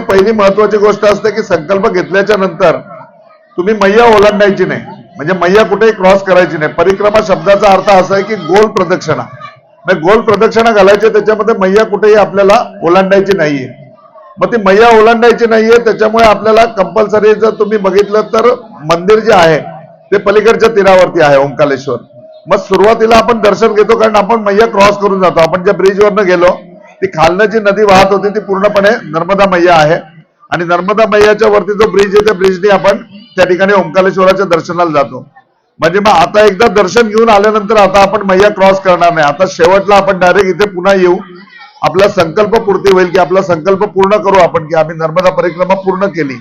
पहिली महत्वाची गोष्ट असते की संकल्प घेतल्याच्या नंतर तुम्ही मैया ओलांडायची नाही. म्हणजे मैया कुठेही क्रॉस करायची नाही. परिक्रमा शब्दाचा अर्थ असा आहे की गोल प्रदक्षिणा. गोल प्रदक्षिणा घालायची त्याच्यामध्ये मैया कुठेही आपल्याला ओलांडायची नाहीये. मग ती मैया ओलांडायची नाहीये त्याच्यामुळे आपल्याला कंपल्सरी जर तुम्ही बघितलं तर मंदिर जे आहे ते पलीकडच्या तीरावरती आहे ओंकालेश्वर. मग सुरुवातीला आपण दर्शन घेतो कारण आपण मैया क्रॉस करून जातो. आपण ज्या ब्रिजवरनं गेलो ती खालनं जी नदी वाहत होती ती पूर्णपणे नर्मदा मैया आहे. आणि नर्मदा मैयाच्या वरती जो ब्रिज आहे त्या ब्रिजने आपण त्या ठिकाणी ओंकालेश्वराच्या दर्शनाला जातो. म्हणजे मग आता एकदा दर्शन घेऊन आल्यानंतर आता आपण मैया क्रॉस करणार नाही. आता शेवटला आपण डायरेक्ट इथे पुन्हा येऊ. आपला संकल्प पूर्ती होईल की आपला संकल्प पूर्ण करू आपण की आम्ही नर्मदा परिक्रमा पूर्ण केली.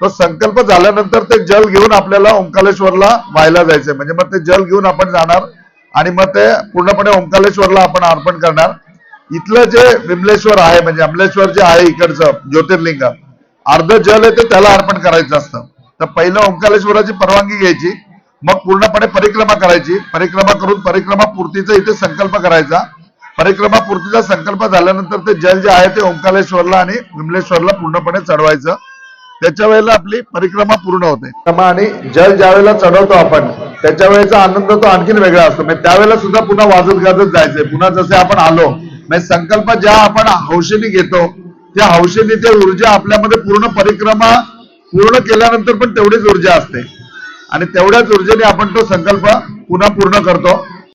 तो संकल्प झाल्यानंतर ते जल घेऊन आपल्याला ओंकालेश्वरला व्हायला जायचंय. म्हणजे मग ते जल घेऊन आपण जाणार आणि मग ते पूर्णपणे ओंकालेश्वरला आपण अर्पण करणार. इथलं जे विमलेश्वर आहे म्हणजे अमलेश्वर जे आहे इकडचं ज्योतिर्लिंग अर्ध जल आहे ते त्याला अर्पण करायचं असतं. तर पहिलं ओंकारेश्वराची परवानगी घ्यायची मग पूर्णपणे परिक्रमा करायची. परिक्रमा करून परिक्रमा पूर्तीचा इथे संकल्प करायचा. परिक्रमा पूर्तीचा संकल्प झाल्यानंतर ते जल जे आहे ते ओंकारेश्वरला आणि विमलेश्वरला पूर्णपणे चढवायचं. त्याच्या वेळेला आपली परिक्रमा पूर्ण होते. आणि जल ज्या वेळेला चढवतो आपण त्याच्या वेळेचा आनंद तो आणखीन वेगळा असतो. म्हणजे त्यावेळेला सुद्धा पुन्हा वाजत गाजत जायचंय. पुन्हा जसे आपण आलो म्हणजे संकल्प ज्या आपण हौशेने घेतो त्या हौशेने त्या ऊर्जा आपल्यामध्ये पूर्ण परिक्रमा पूर्ण केल्यानंतर पण तेवढीच ऊर्जा असते. आणि तेवढ्याच ऊर्जेने आपण तो संकल्प पुन्हा पूर्ण करतो.